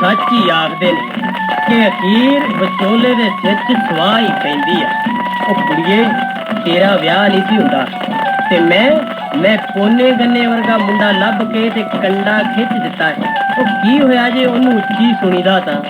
ਸੱਚ ਹੀ ਆਖਦੇ ਨੇ ਕਿ ਅਖੀਰ ਵਿਚੋਲੇ ਦੇ ਸਿਰ 'ਚ ਸਵਾਹ ਹੀ ਪੈਂਦੀ ਆ। ਉਹ ਕੁੜੀਏ, ਤੇਰਾ ਵਿਆਹ ਨਹੀਂ ਸੀ ਹੁੰਦਾ ਤੇ ਮੈਂ ਮੈਂ ਕੋਨੇ ਗੰਨੇ ਵਰਗਾ ਮੁੰਡਾ ਲੱਭ ਕੇ ਤੇ ਕੰਡਾ ਖਿੱਚ ਦਿੱਤਾ ਹੈ। ਉਹ ਕੀ ਹੋਇਆ ਜੇ ਉਹਨੂੰ ਉੱਚੀ ਸੁਣੀਦਾ ਤਾਂ?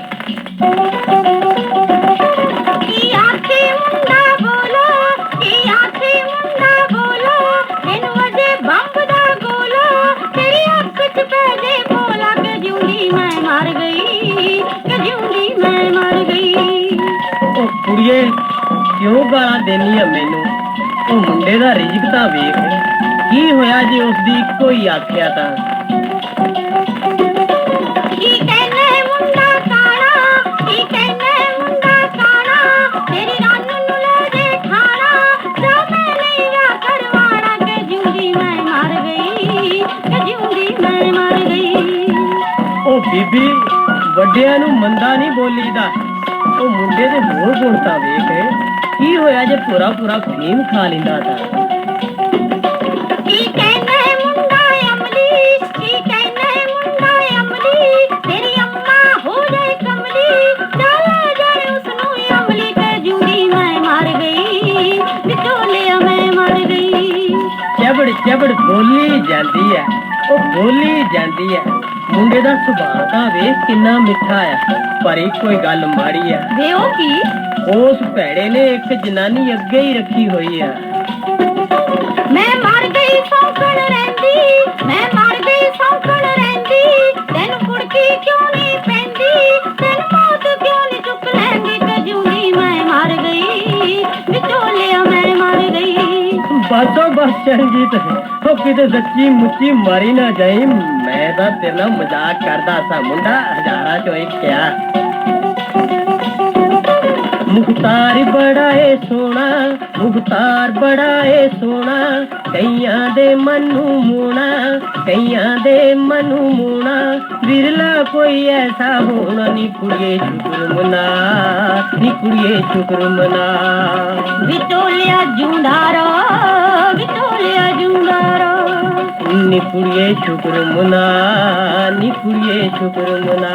ਕੁੜੀਏ ਕਿਉਂ ਗਾਲਾਂ ਦੇਨੀ ਆ ਮੈਨੂੰ? ਉਹ ਮੁੰਡੇ ਦਾ ਰਿਜ਼ਕ ਤਾਂ ਵੇਖ। ਕੀ ਹੋਇਆ ਜੇ ਉਸ ਦੀ ਹੀ ਆਖਿਆ ਤਾਂ? ਬੀਬੀ ਵੱਡਿਆਂ ਨੂੰ ਮੰਦਾ ਨਹੀਂ ਬੋਲੀਦਾ। ਉਹ ਮੁੰਡੇ ਦੇ ਹੋਰ ਗੁਣ ਤਾਂ ਵੇਖ ਕੀ ਹੋਇਆ ਜੇ ਪੂਰਾ ਪੂਰਾ ਫੀਮ ਖਾ ਲਿੰਦਾ ਤਾਂ? ਚਬੜ ਬੋਲੀ ਜਾਂਦੀ ਹੈ। ਉਹ ਬੋਲੀ ਜਾਂਦੀ ਹੈ। ਮੁੰਡੇ ਦਾ ਸੁਭਾਅ ਤਾਂ ਵੇਖ ਕਿੰਨਾ ਮਿੱਠਾ ਹੈ ਪਰ ਇੱਕੋ ਹੀ ਗੱਲ ਮਾੜੀ ਹੈ ਵੇ ਉਹ ਕੀ? ਉਸ ਭੈੜੇ ਨੇ ਇੱਕ ਜਨਾਨੀ ਅੱਗੇ ਹੀ ਰੱਖੀ ਹੋਈ ਹੈ ਮੈਂ ਮਰ ਬਾਤੋਂ ਬਸ ਚਰਨਜੀਤ ਉਹ ਕਿਤੇ ਸੱਚੀ ਮੁੱਚੀ ਮਾਰੀ ਨਾ ਜਾਈ। ਮੈਂ ਤਾਂ ਤੇਰਾ ਮਜ਼ਾਕ ਕਰਦਾ ਸਾਂ। ਮੁੰਡਾ ਹਜ਼ਾਰਾਂ ਚੋਂ ਇੱਕ ਆ। ਮੁਖਤਾਰ ਬੜਾ ਏ ਸੋਹਣਾ ਮੁਖਤਾਰ ਬੜਾ ਏ ਸੋਹਣਾ ਕਈਆਂ ਦੇ ਮਨ ਨੂੰ ਮੂਣਾ ਕਈਆਂ ਦੇ ਮਨ ਨੂੰ ਮੂਣਾ ਵਿਰਲਾ ਕੋਈ ਐਸਾ ਹੋਣਾ ਨੀ ਕੁੜੀਏ ਸ਼ੁਕਰ ਮਨਾ ਨੀ ਕੁੜੀਏ ਸ਼ੁਕਰ ਮਨਾ। ਵਿਚੋਲਿਆ ਜੂੰਦਾ ਰੋ ਵਿਚੋਲਿਆ ਜੂੰਦਾ ਰੋ ਨੀ ਕੁੜੀਏ ਸ਼ੁਕਰ ਮਨਾ ਨੀ ਕੁੜੀਏ ਸ਼ੁਕਰ ਮਨਾ।